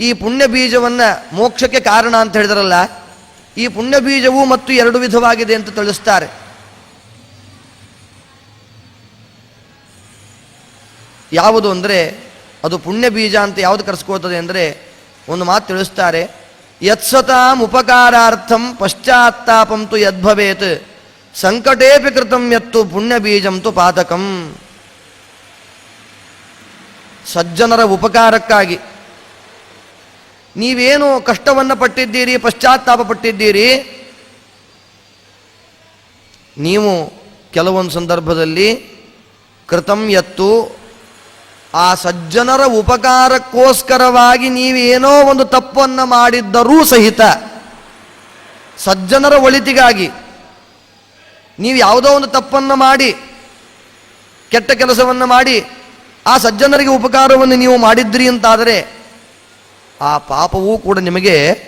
ಈ ಪುಣ್ಯ ಬೀಜವನ್ನು ಮೋಕ್ಷಕ್ಕೆ ಕಾರಣ ಅಂತ ಹೇಳಿದ್ರಲ್ಲ, ಈ ಪುಣ್ಯ ಬೀಜವು ಮತ್ತು ಎರಡು ವಿಧವಾಗಿದೆ ಅಂತ ತಿಳಿಸ್ತಾರೆ. ಯಾವುದು ಅಂದರೆ, ಅದು ಪುಣ್ಯ ಬೀಜ ಅಂತ ಯಾವುದು ಕರೆಸ್ಕೋತದೆ ಅಂದರೆ, ಒಂದು ಮಾತು ತಿಳಿಸ್ತಾರೆ, ಯತ್ಸತಾಂ ಉಪಕಾರಾರ್ಥಂ ಪಶ್ಚಾತ್ತಾಪಂ ತು ಯದ್ಭವೇತ್, ಸಂಕಟೇಪಿ ಕೃತಂ ಯತ್ತು ಪುಣ್ಯ ಬೀಜಂ ತು ಪಾತಕಂ. ಸಜ್ಜನರ ಉಪಕಾರಕ್ಕಾಗಿ ನೀವೇನು ಕಷ್ಟವನ್ನು ಪಟ್ಟಿದ್ದೀರಿ, ಪಶ್ಚಾತ್ತಾಪ ಪಟ್ಟಿದ್ದೀರಿ? ನೀವು ಕೆಲವೊಂದು ಸಂದರ್ಭದಲ್ಲಿ ಕೃತಂ ಎತ್ತು ಆ ಸಜ್ಜನರ ಉಪಕಾರಕ್ಕೋಸ್ಕರವಾಗಿ ನೀವೇನೋ ಒಂದು ತಪ್ಪನ್ನು ಮಾಡಿದ್ದರೂ ಸಹಿತ ಸಜ್ಜನರ ಒಳಿತಿಗಾಗಿ ನೀವು ಯಾವುದೋ ಒಂದು ತಪ್ಪನ್ನು ಮಾಡಿ, ಕೆಟ್ಟ ಕೆಲಸವನ್ನು ಮಾಡಿ, ಆ ಸಜ್ಜನರಿಗೆ ಉಪಕಾರವನ್ನು ನೀವು ಮಾಡಿದ್ರಿ ಅಂತಾದರೆ ಆ ಪಾಪವೂ ಕೂಡ ನಿಮಗೆ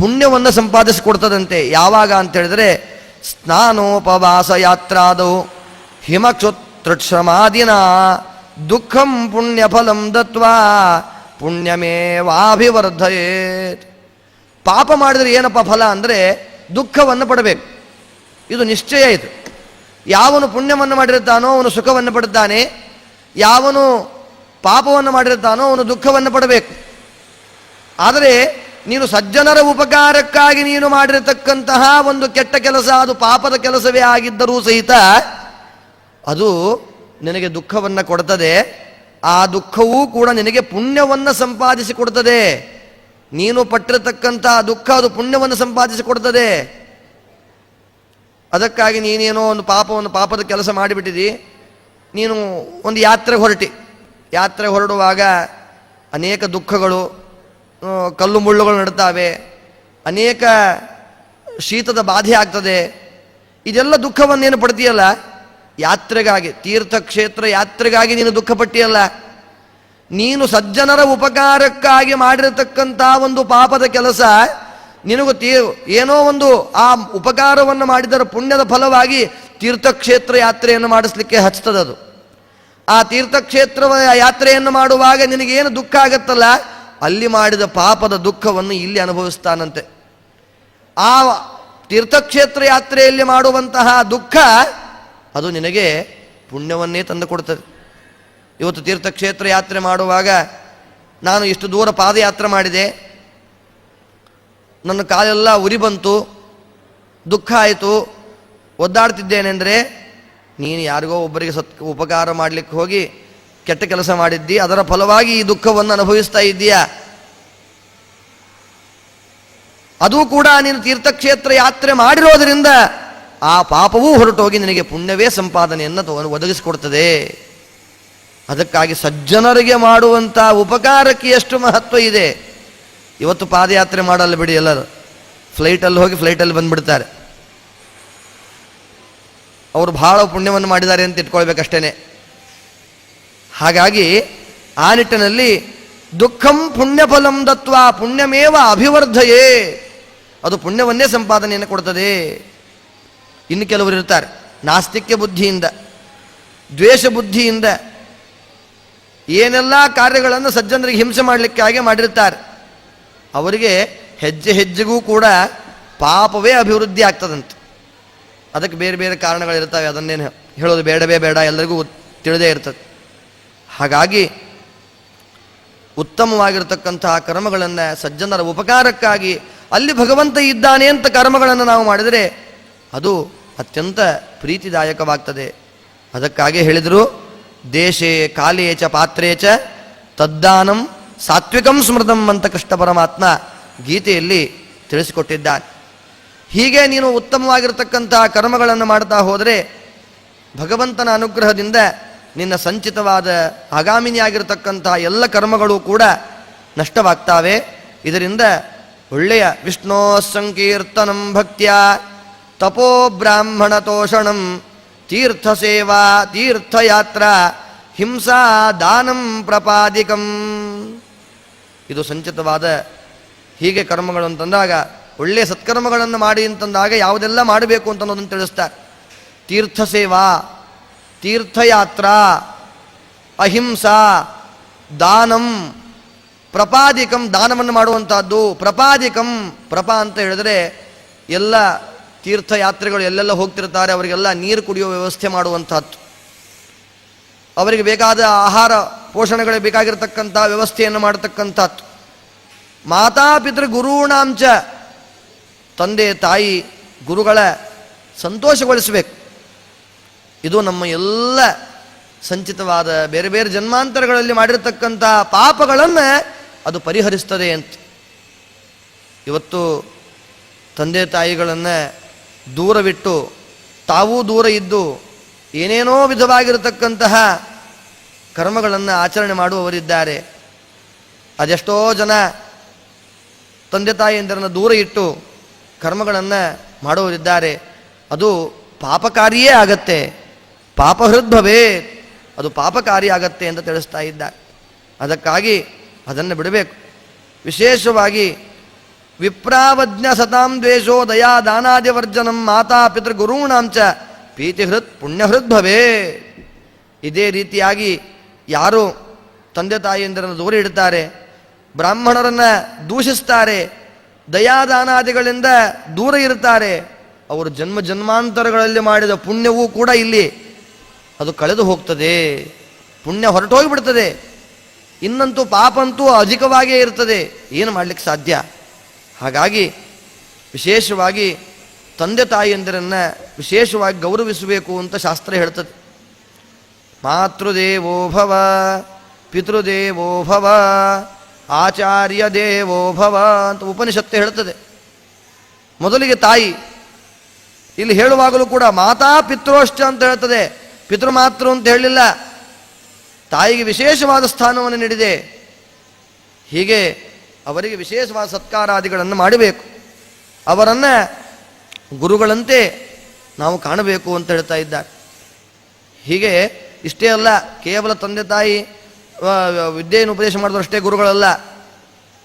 ಪುಣ್ಯವನ್ನು ಸಂಪಾದಿಸಿಕೊಡ್ತದಂತೆ. ಯಾವಾಗ ಅಂತ ಹೇಳಿದ್ರೆ, ಸ್ನಾನೋಪವಾಸ ಯಾತ್ರಾದವು. ಹಿಮಕ್ಷುತ್ರಶ್ರಮಾದಿನ ದುಃಖಂ ಪುಣ್ಯಫಲಂ ದತ್ವಾ ಪುಣ್ಯಮೇವಾಭಿವರ್ಧಯೇತ್. ಪಾಪ ಮಾಡಿದರೆ ಏನಪ್ಪ ಫಲ ಅಂದರೆ ದುಃಖವನ್ನು ಪಡಬೇಕು. ಇದು ನಿಶ್ಚಯ ಇದು. ಯಾವನು ಪುಣ್ಯವನ್ನು ಮಾಡಿರುತ್ತಾನೋ ಅವನು ಸುಖವನ್ನು ಪಡುತ್ತಾನೆ. ಯಾವನು ಪಾಪವನ್ನು ಮಾಡಿರುತ್ತಾನೋ ಅವನು ದುಃಖವನ್ನು ಪಡಬೇಕು. ಆದರೆ ನೀನು ಸಜ್ಜನರ ಉಪಕಾರಕ್ಕಾಗಿ ನೀನು ಮಾಡಿರತಕ್ಕಂತಹ ಒಂದು ಕೆಟ್ಟ ಕೆಲಸ, ಅದು ಪಾಪದ ಕೆಲಸವೇ ಆಗಿದ್ದರೂ ಸಹಿತ ಅದು ನಿನಗೆ ದುಃಖವನ್ನು ಕೊಡ್ತದೆ. ಆ ದುಃಖವೂ ಕೂಡ ನಿನಗೆ ಪುಣ್ಯವನ್ನು ಸಂಪಾದಿಸಿ ಕೊಡ್ತದೆ. ನೀನು ಪಟ್ಟಿರತಕ್ಕಂಥ ದುಃಖ ಅದು ಪುಣ್ಯವನ್ನು ಸಂಪಾದಿಸಿ ಕೊಡ್ತದೆ. ಅದಕ್ಕಾಗಿ ನೀನೇನೋ ಒಂದು ಪಾಪವನ್ನು ಪಾಪದ ಕೆಲಸ ಮಾಡಿಬಿಟ್ಟಿದಿ. ನೀನು ಒಂದು ಯಾತ್ರೆ ಹೊರಟಿ. ಯಾತ್ರೆ ಹೊರಡುವಾಗ ಅನೇಕ ದುಃಖಗಳು ಕಲ್ಲು ಮುಳ್ಳುಗಳು ನಡ್ತಾವೆ ಅನೇಕ ಶೀತದ ಬಾಧೆ ಆಗ್ತದೆ. ಇದೆಲ್ಲ ದುಃಖವನ್ನೇನು ಪಡ್ತೀಯಲ್ಲ? ಯಾತ್ರೆಗಾಗಿ, ತೀರ್ಥಕ್ಷೇತ್ರ ಯಾತ್ರೆಗಾಗಿ ನೀನು ದುಃಖ ಪಟ್ಟಿಯಲ್ಲ ನೀನು ಸಜ್ಜನರ ಉಪಕಾರಕ್ಕಾಗಿ ಮಾಡಿರತಕ್ಕಂಥ ಒಂದು ಪಾಪದ ಕೆಲಸ, ನಿನಗೂ ತೀ, ಏನೋ ಒಂದು ಆ ಉಪಕಾರವನ್ನು ಮಾಡಿದರ ಪುಣ್ಯದ ಫಲವಾಗಿ ತೀರ್ಥಕ್ಷೇತ್ರ ಯಾತ್ರೆಯನ್ನು ಮಾಡಿಸ್ಲಿಕ್ಕೆ ಹಚ್ತದದು. ಆ ತೀರ್ಥಕ್ಷೇತ್ರ ಯಾತ್ರೆಯನ್ನು ಮಾಡುವಾಗ ನಿನಗೇನು ದುಃಖ ಆಗತ್ತಲ್ಲ? ಅಲ್ಲಿ ಮಾಡಿದ ಪಾಪದ ದುಃಖವನ್ನು ಇಲ್ಲಿ ಅನುಭವಿಸ್ತಾನಂತೆ. ಆ ತೀರ್ಥಕ್ಷೇತ್ರ ಯಾತ್ರೆಯಲ್ಲಿ ಮಾಡುವಂತಹ ದುಃಖ ಅದು ನಿನಗೆ ಪುಣ್ಯವನ್ನೇ ತಂದು ಕೊಡ್ತದೆ ಇವತ್ತು ತೀರ್ಥಕ್ಷೇತ್ರ ಯಾತ್ರೆ ಮಾಡುವಾಗ ನಾನು ಇಷ್ಟು ದೂರ ಪಾದಯಾತ್ರೆ ಮಾಡಿದೆ. ನನ್ನ ಕಾಲೆಲ್ಲ ಉರಿ ಬಂತು. ದುಃಖ ಆಯಿತು. ಒದ್ದಾಡ್ತಿದ್ದೇನೆಂದರೆ ನೀನು ಯಾರಿಗೋ ಒಬ್ಬರಿಗೆ ಸತ್, ಉಪಕಾರ ಮಾಡಲಿಕ್ಕೆ ಹೋಗಿ ಕೆಟ್ಟ ಕೆಲಸ ಮಾಡಿದ್ದಿ, ಅದರ ಫಲವಾಗಿ ಈ ದುಃಖವನ್ನು ಅನುಭವಿಸ್ತಾ ಇದ್ದೀಯಾ? ಅದು ಕೂಡ ನೀನು ತೀರ್ಥಕ್ಷೇತ್ರ ಯಾತ್ರೆ ಮಾಡಿರೋದರಿಂದ ಆ ಪಾಪವೂ ಹೊರಟೋಗಿ ನಿನಗೆ ಪುಣ್ಯವೇ ಸಂಪಾದನೆಯನ್ನು ಒದಗಿಸಿಕೊಡ್ತದೆ. ಅದಕ್ಕಾಗಿ ಸಜ್ಜನರಿಗೆ ಮಾಡುವಂಥ ಉಪಕಾರಕ್ಕೆ ಎಷ್ಟು ಮಹತ್ವ ಇದೆ? ಇವತ್ತು ಪಾದಯಾತ್ರೆ ಮಾಡಲ್ಲ ಬಿಡಿ ಎಲ್ಲರೂ. ಫ್ಲೈಟಲ್ಲಿ ಹೋಗಿ ಫ್ಲೈಟಲ್ಲಿ ಬಂದುಬಿಡ್ತಾರೆ. ಅವರು ಬಹಳ ಪುಣ್ಯವನ್ನು ಮಾಡಿದ್ದಾರೆ ಅಂತ ಇಟ್ಕೊಳ್ಬೇಕಷ್ಟೇನೆ. ಹಾಗಾಗಿ ಆ ನಿಟ್ಟಿನಲ್ಲಿ ದುಃಖಂ ಪುಣ್ಯಫಲಂ ದತ್ವ, ಪುಣ್ಯಮೇವ ಅಭಿವರ್ಧಯೇ. ಅದು ಪುಣ್ಯವನ್ನೇ ಸಂಪಾದನೆಯನ್ನು ಕೊಡ್ತದೆ. ಇನ್ನು ಕೆಲವರು ಇರ್ತಾರೆ, ನಾಸ್ತಿಕ್ಯ ಬುದ್ಧಿಯಿಂದ, ದ್ವೇಷ ಬುದ್ಧಿಯಿಂದ ಏನೆಲ್ಲ ಕಾರ್ಯಗಳನ್ನು ಸಜ್ಜನರಿಗೆ ಹಿಂಸೆ ಮಾಡಲಿಕ್ಕಾಗಿ ಮಾಡಿರ್ತಾರೆ. ಅವರಿಗೆ ಹೆಜ್ಜೆ ಹೆಜ್ಜೆಗೂ ಕೂಡ ಪಾಪವೇ ಅಭಿವೃದ್ಧಿ ಆಗ್ತದಂತೆ. ಅದಕ್ಕೆ ಬೇರೆ ಬೇರೆ ಕಾರಣಗಳಿರ್ತವೆ, ಅದನ್ನೇನು ಹೇಳೋದು ಬೇಡವೇ ಬೇಡ, ಎಲ್ಲರಿಗೂ ತಿಳಿದೇ ಇರ್ತದೆ. ಹಾಗಾಗಿ ಉತ್ತಮವಾಗಿರತಕ್ಕಂತಹ ಕರ್ಮಗಳನ್ನು ಸಜ್ಜನರ ಉಪಕಾರಕ್ಕಾಗಿ ಅಲ್ಲಿ ಭಗವಂತ ಇದ್ದಾನೆ ಅಂತ ಕರ್ಮಗಳನ್ನು ನಾವು ಮಾಡಿದರೆ ಅದು ಅತ್ಯಂತ ಪ್ರೀತಿದಾಯಕವಾಗ್ತದೆ. ಅದಕ್ಕಾಗಿ ಹೇಳಿದರು, ದೇಶೇ ಕಾಲೇ ಚ ಪಾತ್ರೇ ಚ ತದ್ದಾನಂ ಸಾತ್ವಿಕಂ ಸ್ಮೃತಂ ಅಂತ ಕೃಷ್ಣ ಪರಮಾತ್ಮ ಗೀತೆಯಲ್ಲಿ ತಿಳಿಸಿಕೊಟ್ಟಿದ್ದಾನೆ. ಹೀಗೆ ನೀನು ಉತ್ತಮವಾಗಿರತಕ್ಕಂತಹ ಕರ್ಮಗಳನ್ನು ಮಾಡ್ತಾ ಹೋದರೆ ಭಗವಂತನ ಅನುಗ್ರಹದಿಂದ ನಿನ್ನ ಸಂಚಿತವಾದ ಆಗಾಮಿನಿಯಾಗಿರತಕ್ಕಂತಹ ಎಲ್ಲ ಕರ್ಮಗಳು ಕೂಡ ನಷ್ಟವಾಗ್ತಾವೆ. ಇದರಿಂದ ಒಳ್ಳೆಯ ವಿಷ್ಣೋ ಸಂಕೀರ್ತನಂ ಭಕ್ತಿಯ ತಪೋ ಬ್ರಾಹ್ಮಣ ತೋಷಣಂ ತೀರ್ಥ ಸೇವಾ ತೀರ್ಥಯಾತ್ರಾ ಹಿಂಸಾ ದಾನಂ ಪ್ರಪಾದಿಕಂ. ಇದು ಸಂಚಿತವಾದ ಹೀಗೆ ಕರ್ಮಗಳು ಅಂತಂದಾಗ ಒಳ್ಳೆಯ ಸತ್ಕರ್ಮಗಳನ್ನು ಮಾಡಿ ಅಂತಂದಾಗ ಯಾವುದೆಲ್ಲ ಮಾಡಬೇಕು ಅಂತ ಅನ್ನೋದನ್ನು ತಿಳಿಸ್ತಾರೆ. ತೀರ್ಥ ಸೇವಾ ತೀರ್ಥಯಾತ್ರಾ, ಅಹಿಂಸಾ, ದಾನಂ, ಪ್ರಪಾದಿಕಂ, ದಾನವನ್ನು ಮಾಡುವಂಥದ್ದು ಪ್ರಪಾದಿಕಂ, ಪ್ರಪಾ ಅಂತ ಹೇಳಿದ್ರೆ ಎಲ್ಲ ತೀರ್ಥಯಾತ್ರೆಗಳು ಎಲ್ಲೆಲ್ಲ ಹೋಗ್ತಿರ್ತಾರೆ, ಅವರಿಗೆಲ್ಲ ನೀರು ಕುಡಿಯುವ ವ್ಯವಸ್ಥೆ ಮಾಡುವಂಥದ್ದು ಅವರಿಗೆ ಬೇಕಾದ ಆಹಾರ ಪೋಷಣೆಗಳಿಗೆ ಬೇಕಾಗಿರತಕ್ಕಂಥ ವ್ಯವಸ್ಥೆಯನ್ನು ಮಾಡತಕ್ಕಂಥದ್ದು. ಮಾತಾಪಿತೃ ಗುರುಣಾಂಚ, ತಂದೆ ತಾಯಿ, ಗುರುಗಳ ಸಂತೋಷಗೊಳಿಸಬೇಕು. ಇದು ನಮ್ಮ ಎಲ್ಲ ಸಂಚಿತವಾದ ಬೇರೆ ಬೇರೆ ಜನ್ಮಾಂತರಗಳಲ್ಲಿ ಮಾಡಿರತಕ್ಕಂಥ ಪಾಪಗಳನ್ನು ಅದು ಪರಿಹರಿಸ್ತದೆ ಅಂತ. ಇವತ್ತು ತಂದೆ ತಾಯಿಗಳನ್ನು ದೂರವಿಟ್ಟು ತಾವೂ ದೂರ ಇದ್ದು ಏನೇನೋ ವಿಧವಾಗಿರತಕ್ಕಂತಹ ಕರ್ಮಗಳನ್ನು ಆಚರಣೆ ಮಾಡುವವರಿದ್ದಾರೆ. ಅದೆಷ್ಟೋ ಜನ ತಂದೆ ತಾಯಿಯಂದರನ್ನು ದೂರ ಇಟ್ಟು ಕರ್ಮಗಳನ್ನು ಮಾಡುವವರಿದ್ದಾರೆ. ಅದು ಪಾಪಕಾರಿಯೇ ಆಗತ್ತೆ. ಪಾಪಹೃದ್ಭವೇ ಅದು ಪಾಪಕಾರಿ ಆಗತ್ತೆ ಅಂತ ತಿಳಿಸ್ತಾ ಇದ್ದಾರೆ. ಅದಕ್ಕಾಗಿ ಅದನ್ನು ಬಿಡಬೇಕು. ವಿಶೇಷವಾಗಿ ವಿಪ್ರಾವಜ್ಞ ಸತಾಂ ದ್ವೇಷೋ ದಯಾ ದಾನಾದಿವರ್ಜನಂ ಮಾತಾ ಪಿತೃ ಗುರುಣಾಂಚ ಪ್ರೀತಿಹೃತ್ ಪುಣ್ಯಹೃದ್ಭವೇ ಇದೇ ರೀತಿಯಾಗಿ ಯಾರು ತಂದೆ ತಾಯಿಯಂದರನ್ನು ದೂರ ಇಡ್ತಾರೆ, ಬ್ರಾಹ್ಮಣರನ್ನು ದೂಷಿಸ್ತಾರೆ ದಯಾದಾನಾದಿಗಳಿಂದ ದೂರ ಇರ್ತಾರೆ, ಅವರು ಜನ್ಮ ಜನ್ಮಾಂತರಗಳಲ್ಲಿ ಮಾಡಿದ ಪುಣ್ಯವೂ ಕೂಡ ಇಲ್ಲಿ ಅದು ಕಳೆದು ಹೋಗ್ತದೆ, ಪುಣ್ಯ ಹೊರಟೋಗಿಬಿಡ್ತದೆ. ಇನ್ನಂತೂ ಪಾಪಂತೂ ಅಧಿಕವಾಗಿಯೇ ಇರ್ತದೆ ಏನು ಮಾಡಲಿಕ್ಕೆ ಸಾಧ್ಯ? ಹಾಗಾಗಿ ವಿಶೇಷವಾಗಿ ತಂದೆ ತಾಯಿಯಂದಿರನ್ನು ವಿಶೇಷವಾಗಿ ಗೌರವಿಸಬೇಕು ಅಂತ ಶಾಸ್ತ್ರ ಹೇಳ್ತದೆ. ಮಾತೃದೇವೋಭವ ಭವ, ಪಿತೃದೇವೋ ಭವ, ಆಚಾರ್ಯ ದೇವೋಭವ ಅಂತ ಉಪನಿಷತ್ತು ಹೇಳ್ತದೆ. ಮೊದಲಿಗೆ ತಾಯಿ, ಇಲ್ಲಿ ಹೇಳುವಾಗಲೂ ಕೂಡ ಮಾತಾ ಪಿತೃಷ್ಟ ಅಂತ ಹೇಳ್ತದೆ. ಪಿತೃಮಾತೃ ಅಂತ ಹೇಳಿಲ್ಲ ತಾಯಿಗೆ ವಿಶೇಷವಾದ ಸ್ಥಾನವನ್ನು ನೀಡಿದೆ. ಹೀಗೆ ಅವರಿಗೆ ವಿಶೇಷವಾದ ಸತ್ಕಾರಾದಿಗಳನ್ನು ಮಾಡಬೇಕು. ಅವರನ್ನು ಗುರುಗಳಂತೆ ನಾವು ಕಾಣಬೇಕು ಅಂತ ಹೇಳ್ತಾ ಇದ್ದಾರೆ. ಹೀಗೆ ಇಷ್ಟೇ ಅಲ್ಲ, ಕೇವಲ ತಂದೆ ತಾಯಿ ವಿದ್ಯೆಯನ್ನು ಉಪದೇಶ ಮಾಡಿದ್ರು ಅಷ್ಟೇ ಗುರುಗಳಲ್ಲ.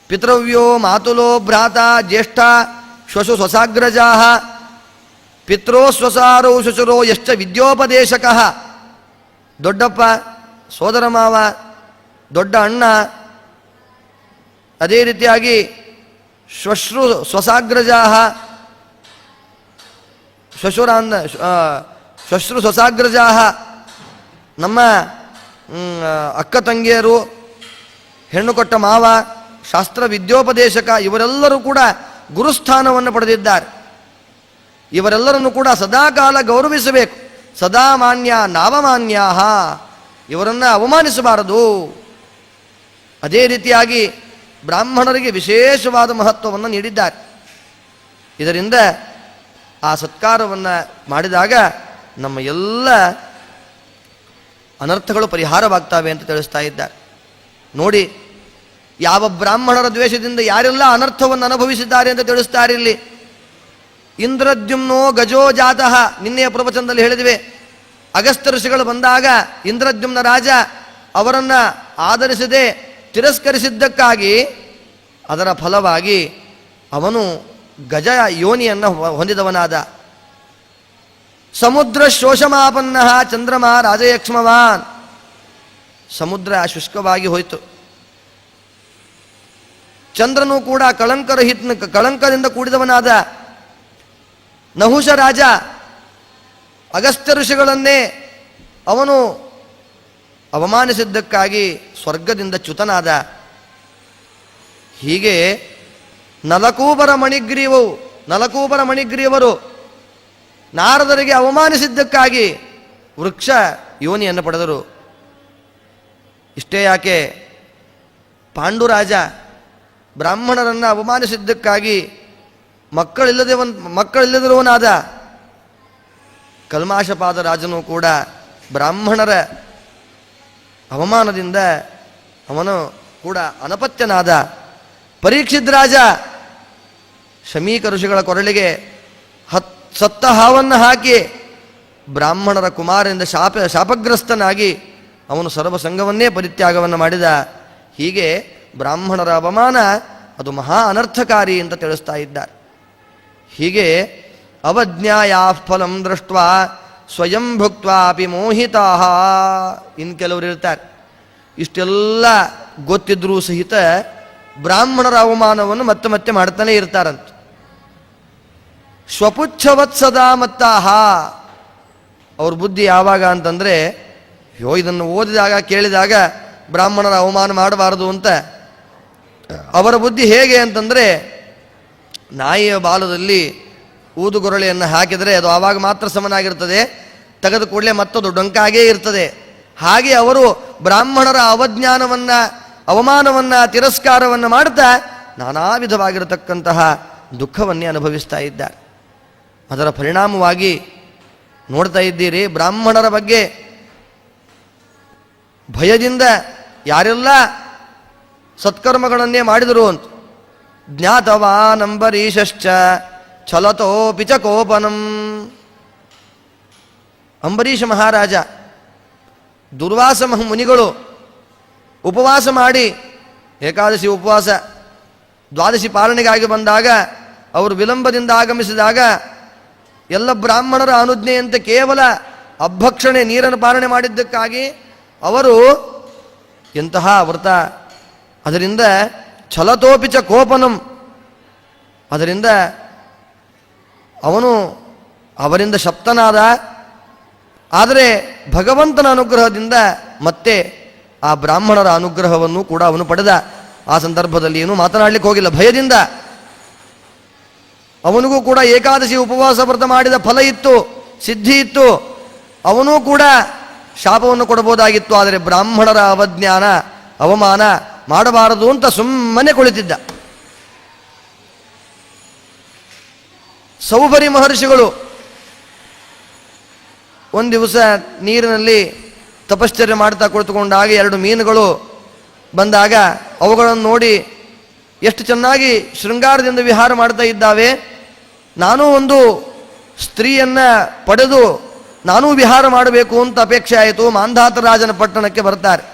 ಪಿತೃವ್ಯೋ ಮಾತುಲೋ ಭ್ರಾತ ಜ್ಯೇಷ್ಠ ಶ್ವಶು ಸ್ವಸಾಗ್ರಜಾ ಪಿತ್ರೋ ಸ್ವಸಾರೋ ಶುಶುರೋ ಎಷ್ಟ ವಿದ್ಯೋಪದೇಶಕ. ದೊಡ್ಡಪ್ಪ, ಸೋದರ ಮಾವ, ದೊಡ್ಡ ಅಣ್ಣ, ಅದೇ ರೀತಿಯಾಗಿ ಶ್ವಶ್ರು ಸ್ವಸಾಗ್ರಜಾ ಶ್ವಶುರಾಂದ ಶ್ವಶ್ರು ಸ್ವಸಾಗ್ರಜಾ ನಮ್ಮ ಅಕ್ಕ ತಂಗಿಯರು, ಹೆಣ್ಣು ಕೊಟ್ಟ ಮಾವ, ಶಾಸ್ತ್ರ ವಿದ್ಯೋಪದೇಶಕ, ಇವರೆಲ್ಲರೂ ಕೂಡ ಗುರುಸ್ಥಾನವನ್ನು ಪಡೆದಿದ್ದಾರೆ. ಇವರೆಲ್ಲರನ್ನು ಕೂಡ ಸದಾಕಾಲ ಗೌರವಿಸಬೇಕು. ಸದಾ ಮಾನ್ಯ ನಾವಮಾನ್ಯ ಇವರನ್ನು ಅವಮಾನಿಸಬಾರದು. ಅದೇ ರೀತಿಯಾಗಿ ಬ್ರಾಹ್ಮಣರಿಗೆ ವಿಶೇಷವಾದ ಮಹತ್ವವನ್ನು ನೀಡಿದ್ದಾರೆ. ಇದರಿಂದ ಆ ಸತ್ಕಾರವನ್ನು ಮಾಡಿದಾಗ ನಮ್ಮ ಎಲ್ಲ ಅನರ್ಥಗಳು ಪರಿಹಾರವಾಗ್ತವೆ ಅಂತ ತಿಳಿಸ್ತಾ ಇದ್ದಾರೆ. ನೋಡಿ, ಯಾವ ಬ್ರಾಹ್ಮಣರ ದ್ವೇಷದಿಂದ ಯಾರೆಲ್ಲ ಅನರ್ಥವನ್ನು ಅನುಭವಿಸಿದ್ದಾರೆ ಅಂತ ತಿಳಿಸ್ತಾರೆ ಇಲ್ಲಿ ಇಂದ್ರದ್ಯುಮ್ನೋ ಗಜೋ ಜಾತಃ. ನಿನ್ನೆಯ ಪ್ರವಚನದಲ್ಲಿ ಹೇಳಿದಿವೆ. ಅಗಸ್ತ್ಯ ಋಷಿಗಳು ಬಂದಾಗ ಇಂದ್ರದ್ಯುಮ್ನ ರಾಜ ಅವರನ್ನು ಆಧರಿಸದೆ ತಿರಸ್ಕರಿಸಿದ್ದಕ್ಕಾಗಿ ಅದರ ಫಲವಾಗಿ ಅವನು ಗಜ ಯೋನಿಯನ್ನು ಹೊಂದಿದವನಾದ. ಸಮುದ್ರ ಶೋಷಮಾಪನ್ನ ಚಂದ್ರಮ ರಾಜಯಕ್ಷ್ಮವಾನ್. ಸಮುದ್ರ ಶುಷ್ಕವಾಗಿ ಹೋಯಿತು. ಚಂದ್ರನು ಕೂಡ ಕಳಂಕರಹಿತ ಕಳಂಕದಿಂದ ಕೂಡಿದವನಾದ ನಹುಷ ರಾಜ ಅಗಸ್ತ್ಯ ಋಷಿಗಳನ್ನೇ ಅವನು ಅವಮಾನಿಸಿದ್ದಕ್ಕಾಗಿ ಸ್ವರ್ಗದಿಂದ ಚ್ಯುತನಾದ. ಹೀಗೆ ನಲಕೂಬರ ಮಣಿಗ್ರೀವು, ನಲಕೂಬರ ಮಣಿಗ್ರೀವರು ನಾರದರಿಗೆ ಅವಮಾನಿಸಿದ್ದಕ್ಕಾಗಿ ವೃಕ್ಷ ಯೋನಿಯನ್ನು ಪಡೆದರು. ಇಷ್ಟೇ ಯಾಕೆ ಪಾಂಡುರಾಜ ಬ್ರಾಹ್ಮಣರನ್ನು ಅವಮಾನಿಸಿದ್ದಕ್ಕಾಗಿ ಮಕ್ಕಳಿಲ್ಲದವನ್ ಮಕ್ಕಳಿಲ್ಲದಿರುವನಾದ ಕಲ್ಮಾಶಪಾದ ರಾಜನು ಕೂಡ ಬ್ರಾಹ್ಮಣರ ಅವಮಾನದಿಂದ ಅವನು ಕೂಡ ಅನಪತ್ಯನಾದ ಪರೀಕ್ಷಿತ್ ರಾಜ ಶಮೀಕ ಋಷಿಗಳ ಕೊರಳಿಗೆ ಹತ್ ಸತ್ತ ಹಾವನ್ನು ಹಾಕಿ ಬ್ರಾಹ್ಮಣರ ಕುಮಾರರಿಂದ ಶಾಪ ಶಾಪಗ್ರಸ್ತನಾಗಿ ಅವನು ಸರ್ವಸಂಗವನ್ನೇ ಪರಿತ್ಯಾಗವನ್ನು ಮಾಡಿದ. ಹೀಗೆ ಬ್ರಾಹ್ಮಣರ ಅವಮಾನ ಅದು ಮಹಾ ಅನರ್ಥಕಾರಿ ಅಂತ ತಿಳಿಸ್ತಾ ಇದ್ದಾರೆ. ಹೀಗೆ ಅವಜ್ಞಾಯ ಫಲಂ ದೃಷ್ಟ ಸ್ವಯಂ ಭುಕ್ವಾಪಿ ಮೋಹಿತಾ ಇನ್ನು ಕೆಲವರು ಇರ್ತಾರೆ ಇಷ್ಟೆಲ್ಲ ಗೊತ್ತಿದ್ರೂ ಸಹಿತ ಬ್ರಾಹ್ಮಣರ ಅವಮಾನವನ್ನು ಮತ್ತೆ ಮತ್ತೆ ಮಾಡ್ತಾನೆ ಇರ್ತಾರಂತ. ಸ್ವಪುಚ್ಛವತ್ಸದ ಮತ್ತಾಹ. ಅವ್ರ ಬುದ್ಧಿ ಯಾವಾಗ ಅಂತಂದರೆ, ಯೋ ಇದನ್ನು ಓದಿದಾಗ ಕೇಳಿದಾಗ ಬ್ರಾಹ್ಮಣರ ಅವಮಾನ ಮಾಡಬಾರದು ಅಂತ. ಅವರ ಬುದ್ಧಿ ಹೇಗೆ ಅಂತಂದರೆ ನಾಯಿಯ ಬಾಲದಲ್ಲಿ ಊದುಗೊರಳೆಯನ್ನು ಹಾಕಿದರೆ ಅದು ಆವಾಗ ಮಾತ್ರ ಸಮನಾಗಿರ್ತದೆ ತೆಗೆದು ಕೂಡಲೇ ಮತ್ತದು ಡೊಂಕಾಗೇ ಇರ್ತದೆ. ಹಾಗೆ ಅವರು ಬ್ರಾಹ್ಮಣರ ಅವಜ್ಞಾನವನ್ನು, ಅವಮಾನವನ್ನು, ತಿರಸ್ಕಾರವನ್ನು ಮಾಡ್ತಾ ನಾನಾ ವಿಧವಾಗಿರತಕ್ಕಂತಹ ದುಃಖವನ್ನೇ ಅನುಭವಿಸ್ತಾ ಇದ್ದಾರೆ. ಅದರ ಪರಿಣಾಮವಾಗಿ ನೋಡ್ತಾ ಇದ್ದೀರಿ, ಬ್ರಾಹ್ಮಣರ ಬಗ್ಗೆ ಭಯದಿಂದ ಯಾರೆಲ್ಲ ಸತ್ಕರ್ಮಗಳನ್ನೇ ಮಾಡಿದರು ಅಂತ. ಜ್ಞಾತವಾನಂಬರೀಶ್ಚ ಛಲತೋಪಿ ಚ ಕೋಪನಂ ಅಂಬರೀಷ ಮಹಾರಾಜ ದುರ್ವಾಸ ಮಹ ಮುನಿಗಳು ಉಪವಾಸ ಮಾಡಿ ಏಕಾದಶಿ ಉಪವಾಸ, ದ್ವಾದಶಿ ಪಾಲನೆಗಾಗಿ ಬಂದಾಗ, ಅವರು ವಿಳಂಬದಿಂದ ಆಗಮಿಸಿದಾಗ, ಎಲ್ಲ ಬ್ರಾಹ್ಮಣರ ಅನುಜ್ಞೆಯಂತೆ ಕೇವಲ ಅಭಕ್ಷಣೆ, ನೀರನ್ನು ಪಾಲನೆ ಮಾಡಿದ್ದಕ್ಕಾಗಿ ಅವರು ಎಂತಹ ವ್ರತ, ಅದರಿಂದ ಛಲತೋಪಿಚ ಕೋಪನಂ. ಅದರಿಂದ ಅವನು ಅವರಿಂದ ಶಪ್ತನಾದ. ಆದರೆ ಭಗವಂತನ ಅನುಗ್ರಹದಿಂದ ಮತ್ತೆ ಆ ಬ್ರಾಹ್ಮಣರ ಅನುಗ್ರಹವನ್ನು ಕೂಡ ಅವನು ಪಡೆದ. ಆ ಸಂದರ್ಭದಲ್ಲಿ ಏನು ಮಾತನಾಡಲಿಕ್ಕೆ ಹೋಗಿಲ್ಲ. ಭಯದಿಂದ ಅವನಿಗೂ ಕೂಡ ಏಕಾದಶಿ ಉಪವಾಸ ವ್ರತ ಮಾಡಿದ ಫಲ ಇತ್ತು, ಸಿದ್ಧಿ ಇತ್ತು. ಅವನೂ ಕೂಡ ಶಾಪವನ್ನು ಕೊಡಬಹುದಾಗಿತ್ತು. ಆದರೆ ಬ್ರಾಹ್ಮಣರ ಅವಜ್ಞಾನ, ಅವಮಾನ ಮಾಡಬಾರದು ಅಂತ ಸುಮ್ಮನೆ ಕುಳಿತಿದ್ದ. ಸೌಭರಿ ಮಹರ್ಷಿಗಳು ಒಂದು ದಿವಸ ನೀರಿನಲ್ಲಿ ತಪಶ್ಚರ್ಯ ಮಾಡ್ತಾ ಕುಳಿತುಕೊಂಡಾಗ ಎರಡು ಮೀನುಗಳು ಬಂದಾಗ ಅವುಗಳನ್ನು ನೋಡಿ, ಎಷ್ಟು ಚೆನ್ನಾಗಿ ಶೃಂಗಾರದಿಂದ ವಿಹಾರ ಮಾಡ್ತಾ ಇದ್ದಾವೆ. ನಾನೂ ಒಂದು ಸ್ತ್ರೀಯನ್ನು ಪಡೆದು ನಾನೂ ವಿಹಾರ ಮಾಡಬೇಕು ಅಂತ ಅಪೇಕ್ಷೆ ಆಯಿತು. ಮಾಂಧಾತ ರಾಜನ ಪಟ್ಟಣಕ್ಕೆ ಬರ್ತಾರೆ.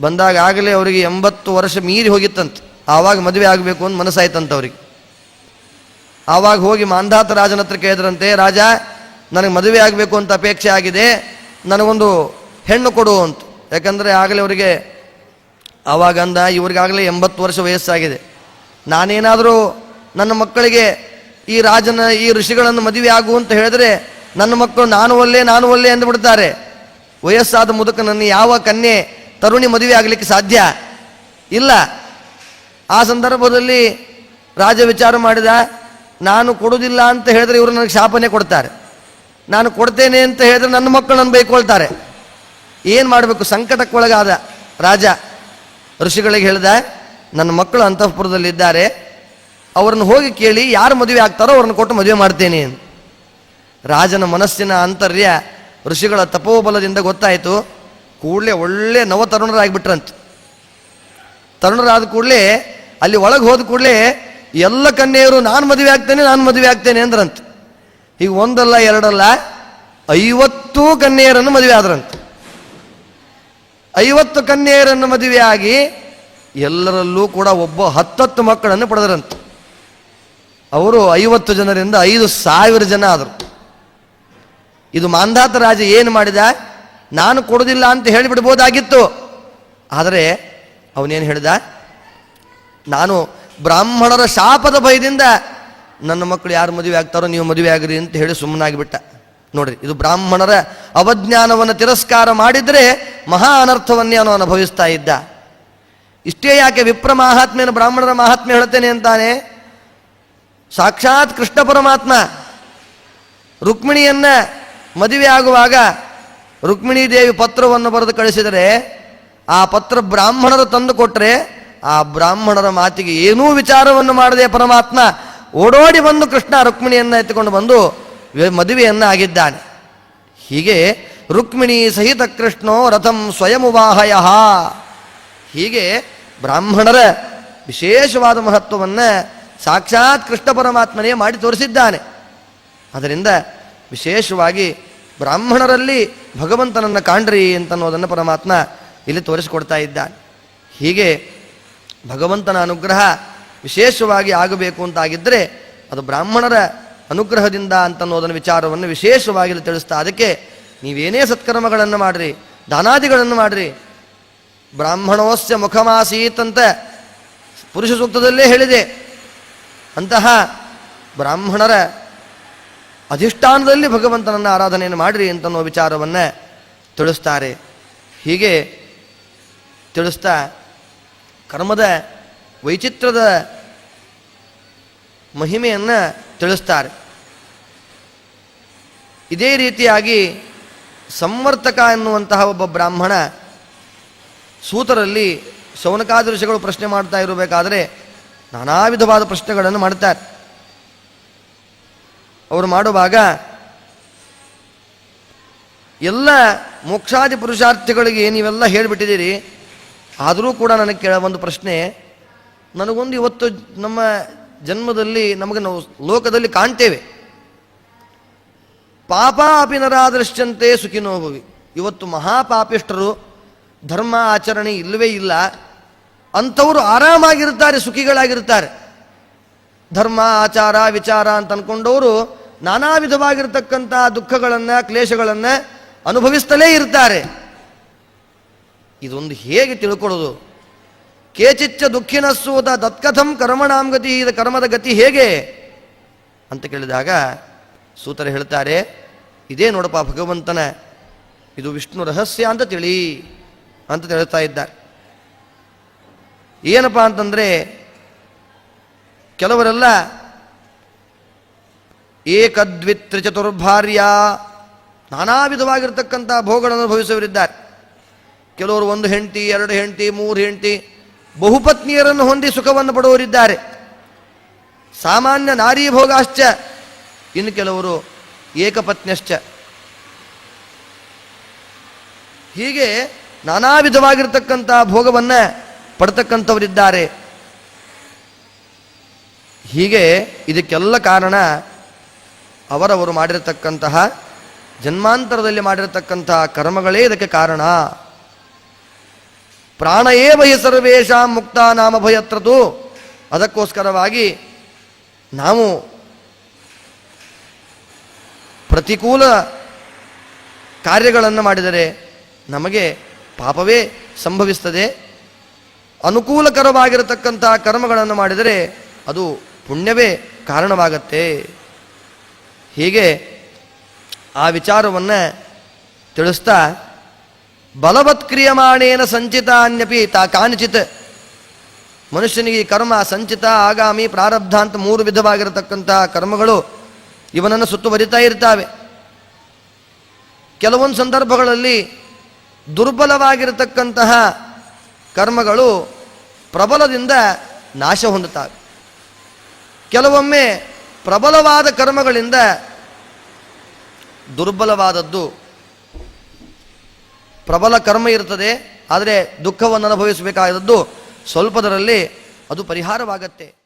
ಬಂದಾಗ ಆಗಲೇ ಅವರಿಗೆ ಎಂಬತ್ತು ವರ್ಷ ಮೀರಿ ಹೋಗಿತ್ತಂತೆ. ಆವಾಗ ಮದುವೆ ಆಗಬೇಕು ಅಂತ ಮನಸ್ಸಾಯ್ತಂತ ಅವರಿಗೆ. ಆವಾಗ ಹೋಗಿ ಮಾಂಧಾತ ರಾಜನ ಹತ್ರ ಕೇಳಿದ್ರಂತೆ, ರಾಜ, ನನಗೆ ಮದುವೆ ಆಗಬೇಕು ಅಂತ ಅಪೇಕ್ಷೆ ಆಗಿದೆ, ನನಗೊಂದು ಹೆಣ್ಣು ಕೊಡು ಅಂತ. ಯಾಕಂದರೆ ಆಗಲೇ ಅವರಿಗೆ ಆವಾಗ ಅಂದ ಇವ್ರಿಗಾಗಲೇ ಎಂಬತ್ತು ವರ್ಷ ವಯಸ್ಸಾಗಿದೆ. ನಾನೇನಾದರೂ ನನ್ನ ಮಕ್ಕಳಿಗೆ ಈ ರಾಜನ, ಈ ಋಷಿಗಳನ್ನು ಮದುವೆ ಆಗು ಅಂತ ಹೇಳಿದ್ರೆ ನನ್ನ ಮಕ್ಕಳು ನಾನು ಒಲ್ಲೆ ನಾನು ಒಲ್ಲೆ ಅಂದ್ಬಿಡ್ತಾರೆ. ವಯಸ್ಸಾದ ಮುದುಕನನ್ನು ಯಾವ ಕನ್ಯೆ ತರುಣಿ ಮದುವೆ ಆಗಲಿಕ್ಕೆ ಸಾಧ್ಯ? ಇಲ್ಲ. ಆ ಸಂದರ್ಭದಲ್ಲಿ ರಾಜ ವಿಚಾರ ಮಾಡಿದ, ನಾನು ಕೊಡುವುದಿಲ್ಲ ಅಂತ ಹೇಳಿದ್ರೆ ಇವರು ನನಗೆ ಶಾಪನೆ ಕೊಡ್ತಾರೆ. ನಾನು ಕೊಡ್ತೇನೆ ಅಂತ ಹೇಳಿದ್ರೆ ನನ್ನ ಮಕ್ಕಳು ನನ್ನ ಬೈಕೊಳ್ತಾರೆ. ಏನು ಮಾಡಬೇಕು? ಸಂಕಟಕ್ಕೊಳಗಾದ ರಾಜ ಋಷಿಗಳಿಗೆ ಹೇಳಿದ, ನನ್ನ ಮಕ್ಕಳು ಅಂತಃಪುರದಲ್ಲಿದ್ದಾರೆ. ಅವರನ್ನು ಹೋಗಿ ಕೇಳಿ ಯಾರು ಮದುವೆ ಆಗ್ತಾರೋ ಅವ್ರನ್ನ ಕೊಟ್ಟು ಮದುವೆ ಮಾಡ್ತೇನೆ. ರಾಜನ ಮನಸ್ಸಿನ ಅಂತರ್ಯ ಋಷಿಗಳ ತಪೋಬಲದಿಂದ ಗೊತ್ತಾಯಿತು. ಕೂಡಲೇ ಒಳ್ಳೆ ನವ ತರುಣರಾಗಿಬಿಟ್ರಂತ ತರುಣರಾದ ಕೂಡಲೇ ಅಲ್ಲಿ ಒಳಗೆ ಹೋದ ಕೂಡಲೇ ಎಲ್ಲ ಕನ್ಯೆಯರು ನಾನು ಮದುವೆ ಆಗ್ತೇನೆ, ನಾನು ಮದುವೆ ಆಗ್ತೇನೆ ಅಂದ್ರಂತ. ಈಗ ಒಂದಲ್ಲ, ಎರಡಲ್ಲ ಐವತ್ತು ಕನ್ಯೆಯರನ್ನು ಮದುವೆ ಆದ್ರಂತ. ಐವತ್ತು ಕನ್ಯೆಯರನ್ನು ಮದುವೆಯಾಗಿ ಎಲ್ಲರಲ್ಲೂ ಕೂಡ ಒಬ್ಬ ಹತ್ತತ್ತು ಮಕ್ಕಳನ್ನು ಪಡೆದರಂತೆ. ಅವರು ಐವತ್ತು ಜನರಿಂದ ಐದು ಸಾವಿರ ಜನ ಆದರು. ಇದು ಮಾಂಧಾತ ರಾಜ ಏನು ಮಾಡಿದ? ನಾನು ಕೊಡೋದಿಲ್ಲ ಅಂತ ಹೇಳಿಬಿಡ್ಬೋದಾಗಿತ್ತು. ಆದರೆ ಅವನೇನು ಹೇಳಿದ? ನಾನು ಬ್ರಾಹ್ಮಣರ ಶಾಪದ ಭಯದಿಂದ ನನ್ನ ಮಕ್ಕಳು ಯಾರು ಮದುವೆ ಆಗ್ತಾರೋ ನೀವು ಮದುವೆ ಆಗ್ರಿ ಅಂತ ಹೇಳಿ ಸುಮ್ಮನಾಗಿಬಿಟ್ಟ. ನೋಡ್ರಿ, ಇದು ಬ್ರಾಹ್ಮಣರ ಅವಜ್ಞಾನವನ್ನು ತಿರಸ್ಕಾರ ಮಾಡಿದರೆ ಮಹಾ ಅನರ್ಥವನ್ನೇ ಅವನು ಅನುಭವಿಸ್ತಾ ಇದ್ದ. ಇಷ್ಟೇ ಯಾಕೆ ವಿಪ್ರ ಮಹಾತ್ಮೆಯನ್ನು ಬ್ರಾಹ್ಮಣರ ಮಹಾತ್ಮೆ ಹೇಳ್ತೇನೆ ಅಂತಾನೆ? ಸಾಕ್ಷಾತ್ ಕೃಷ್ಣ ಪರಮಾತ್ಮ ರುಕ್ಮಿಣಿಯನ್ನ ಮದುವೆ ಆಗುವಾಗ ರುಕ್ಮಿಣಿ ದೇವಿ ಪತ್ರವನ್ನು ಬರೆದು ಕಳಿಸಿದರೆ, ಆ ಪತ್ರ ಬ್ರಾಹ್ಮಣರು ತಂದು ಕೊಟ್ಟರೆ ಆ ಬ್ರಾಹ್ಮಣರ ಮಾತಿಗೆ ಏನೂ ವಿಚಾರವನ್ನು ಮಾಡದೆ ಪರಮಾತ್ಮ ಓಡೋಡಿ ಬಂದು ಕೃಷ್ಣ ರುಕ್ಮಿಣಿಯನ್ನು ಎತ್ತಿಕೊಂಡು ಬಂದು ಮದುವೆಯನ್ನು ಆಗಿದ್ದಾನೆ ಹೀಗೆ ರುಕ್ಮಿಣಿ ಸಹಿತ ಕೃಷ್ಣೋ ರಥಂ ಸ್ವಯಂವಾಹಯ ಹೀಗೆ ಬ್ರಾಹ್ಮಣರ ವಿಶೇಷವಾದ ಮಹತ್ವವನ್ನು ಸಾಕ್ಷಾತ್ ಕೃಷ್ಣ ಪರಮಾತ್ಮನೇ ಮಾಡಿ ತೋರಿಸಿದ್ದಾನೆ. ಅದರಿಂದ ವಿಶೇಷವಾಗಿ ಬ್ರಾಹ್ಮಣರಲ್ಲಿ ಭಗವಂತನನ್ನು ಕಾಣ್ರಿ ಅಂತನ್ನೋದನ್ನು ಪರಮಾತ್ಮ ಇಲ್ಲಿ ತೋರಿಸಿಕೊಡ್ತಾ ಇದ್ದಾನೆ. ಹೀಗೆ ಭಗವಂತನ ಅನುಗ್ರಹ ವಿಶೇಷವಾಗಿ ಆಗಬೇಕು ಅಂತಾಗಿದ್ದರೆ ಅದು ಬ್ರಾಹ್ಮಣರ ಅನುಗ್ರಹದಿಂದ ಅಂತನ್ನೋದನ್ನು ವಿಚಾರವನ್ನು ವಿಶೇಷವಾಗಿ ತಿಳಿಸ್ತಾ ಅದಕ್ಕೆ ನೀವೇನೇ ಸತ್ಕರ್ಮಗಳನ್ನು ಮಾಡಿರಿ, ದಾನಾದಿಗಳನ್ನು ಮಾಡಿರಿ. ಬ್ರಾಹ್ಮಣೋಸ್ಯ ಮುಖಮಾಸೀತಂತ ಪುರುಷ ಸೂಕ್ತದಲ್ಲೇ ಹೇಳಿದೆ. ಅಂತಹ ಬ್ರಾಹ್ಮಣರ ಅಧಿಷ್ಠಾನದಲ್ಲಿ ಭಗವಂತನನ್ನು ಆರಾಧನೆಯನ್ನು ಮಾಡಿರಿ ಅಂತನ್ನೋ ವಿಚಾರವನ್ನು ತಿಳಿಸ್ತಾರೆ. ಹೀಗೆ ತಿಳಿಸ್ತಾ ಕರ್ಮದ ವೈಚಿತ್ರದ ಮಹಿಮೆಯನ್ನು ತಿಳಿಸ್ತಾರೆ. ಇದೇ ರೀತಿಯಾಗಿ ಸಂವರ್ತಕ ಎನ್ನುವಂತಹ ಒಬ್ಬ ಬ್ರಾಹ್ಮಣ ಸೂತರಲ್ಲಿ ಶೌನಕಾದೃಶಗಳು ಪ್ರಶ್ನೆ ಮಾಡ್ತಾ ಇರಬೇಕಾದರೆ ನಾನಾ ವಿಧವಾದ ಪ್ರಶ್ನೆಗಳನ್ನು ಮಾಡ್ತಾರೆ. ಅವರು ಮಾಡುವಾಗ ಎಲ್ಲ ಮೋಕ್ಷಾದಿ ಪುರುಷಾರ್ಥಿಗಳಿಗೆ ನೀವೆಲ್ಲ ಹೇಳಿಬಿಟ್ಟಿದ್ದೀರಿ. ಆದರೂ ಕೂಡ ನನಗೆ ಕೇಳ ಒಂದು ಪ್ರಶ್ನೆ, ನನಗೊಂದು ಇವತ್ತು ನಮ್ಮ ಜನ್ಮದಲ್ಲಿ ನಮಗೆ ನಾವು ಲೋಕದಲ್ಲಿ ಕಾಣ್ತೇವೆ. ಪಾಪ ಅಪಿನರಾದೃಶ್ಯಂತೆ ಸುಖಿನೋಭವಿ ಇವತ್ತು ಮಹಾಪಾಪಿಷ್ಟರು ಧರ್ಮ ಆಚರಣೆ ಇಲ್ಲವೇ ಇಲ್ಲ. ಅಂಥವರು ಆರಾಮಾಗಿರ್ತಾರೆ, ಸುಖಿಗಳಾಗಿರ್ತಾರೆ. ಧರ್ಮ, ಆಚಾರ, ವಿಚಾರ ಅಂತ ಅನ್ಕೊಂಡವರು ನಾನಾ ವಿಧವಾಗಿರ್ತಕ್ಕಂಥ ದುಃಖಗಳನ್ನು, ಕ್ಲೇಶಗಳನ್ನು ಅನುಭವಿಸ್ತಲೇ ಇರ್ತಾರೆ. ಇದೊಂದು ಹೇಗೆ ತಿಳ್ಕೊಳ್ಳೋದು? ಕೇಚಿಚ್ಚ ದುಃಖಿನ ಸೂತ ದತ್ಕಥಂ ಕರ್ಮಣಾಂ ಗತಿ, ಇದು ಕರ್ಮದ ಗತಿ ಹೇಗೆ? ಅಂತ ಕೇಳಿದಾಗ ಸೂತರು ಹೇಳ್ತಾರೆ, ಇದೇ ನೋಡಪ್ಪ ಭಗವಂತನ, ಇದು ವಿಷ್ಣು ರಹಸ್ಯ ಅಂತ ತಿಳಿ ಅಂತ ತಿಳಿಸ್ತಾ ಇದ್ದಾರೆ. ಏನಪ್ಪ ಅಂತಂದರೆ, ಕೆಲವರೆಲ್ಲ ಏಕದ್ವಿತ್ರಿ ಚತುರ್ಭಾರ್ಯ ನಾನಾ ವಿಧವಾಗಿರ್ತಕ್ಕಂಥ ಭೋಗಗಳನ್ನು ಅನುಭವಿಸುವರಿದ್ದಾರೆ ಕೆಲವರು ಒಂದು ಹೆಂಡತಿ, ಎರಡು ಹೆಂಡತಿ, ಮೂರು ಹೆಂಡತಿ, ಬಹುಪತ್ನಿಯರನ್ನು ಹೊಂದಿ ಸುಖವನ್ನು ಪಡುವವರಿದ್ದಾರೆ. ಸಾಮಾನ್ಯ ನಾರೀ ಭೋಗಾಶ್ಚ, ಇನ್ನು ಕೆಲವರು ಏಕಪತ್ನಿಯಶ್ಚ. ಹೀಗೆ ನಾನಾ ವಿಧವಾಗಿರ್ತಕ್ಕಂಥ ಭೋಗವನ್ನು ಪಡತಕ್ಕಂಥವರಿದ್ದಾರೆ. ಹೀಗೆ ಇದಕ್ಕೆಲ್ಲ ಕಾರಣ ಅವರವರು ಮಾಡಿರತಕ್ಕಂತಹ, ಜನ್ಮಾಂತರದಲ್ಲಿ ಮಾಡಿರತಕ್ಕಂತಹ ಕರ್ಮಗಳೇ ಇದಕ್ಕೆ ಕಾರಣ. ಪ್ರಾಣಯೇ ಭಯ ಸರ್ವೇಶ ಮುಕ್ತ ನಾಮ ಭಯತ್ರತು ಅದಕ್ಕೋಸ್ಕರವಾಗಿ ನಾವು ಪ್ರತಿಕೂಲ ಕಾರ್ಯಗಳನ್ನು ಮಾಡಿದರೆ ನಮಗೆ ಪಾಪವೇ ಸಂಭವಿಸ್ತದೆ. ಅನುಕೂಲಕರವಾಗಿರತಕ್ಕಂತಹ ಕರ್ಮಗಳನ್ನು ಮಾಡಿದರೆ ಅದು ಪುಣ್ಯವೇ ಕಾರಣವಾಗತ್ತೆ. ಹೀಗೆ ಆ ವಿಚಾರವನ್ನು ತಿಳಿಸ್ತಾ, ಬಲವತ್ಕ್ರಿಯಮಾಣೇನ ಸಂಚಿತ ಅನ್ಯಪಿ ತಾ ಕಾನಿಚಿತ್. ಮನುಷ್ಯನಿಗೆ ಕರ್ಮ ಸಂಚಿತ, ಆಗಾಮಿ, ಪ್ರಾರಬ್ಧ ಅಂತ ಮೂರು ವಿಧವಾಗಿರತಕ್ಕಂತಹ ಕರ್ಮಗಳು ಇವನನ್ನು ಸುತ್ತುವರಿತಾ ಇರ್ತಾವೆ. ಕೆಲವೊಂದು ಸಂದರ್ಭಗಳಲ್ಲಿ ದುರ್ಬಲವಾಗಿರತಕ್ಕಂತಹ ಕರ್ಮಗಳು ಪ್ರಬಲದಿಂದ ನಾಶ ಹೊಂದುತ್ತವೆ. ಕೆಲವೊಮ್ಮೆ ಪ್ರಬಲವಾದ ಕರ್ಮಗಳಿಂದ ದುರ್ಬಲವಾದದ್ದು. ಪ್ರಬಲ ಕರ್ಮ ಇರ್ತದೆ ಆದರೆ ದುಃಖವನ್ನು ಅನುಭವಿಸಬೇಕಾದದ್ದು ಸ್ವಲ್ಪದರಲ್ಲಿ ಅದು ಪರಿಹಾರವಾಗತ್ತೆ.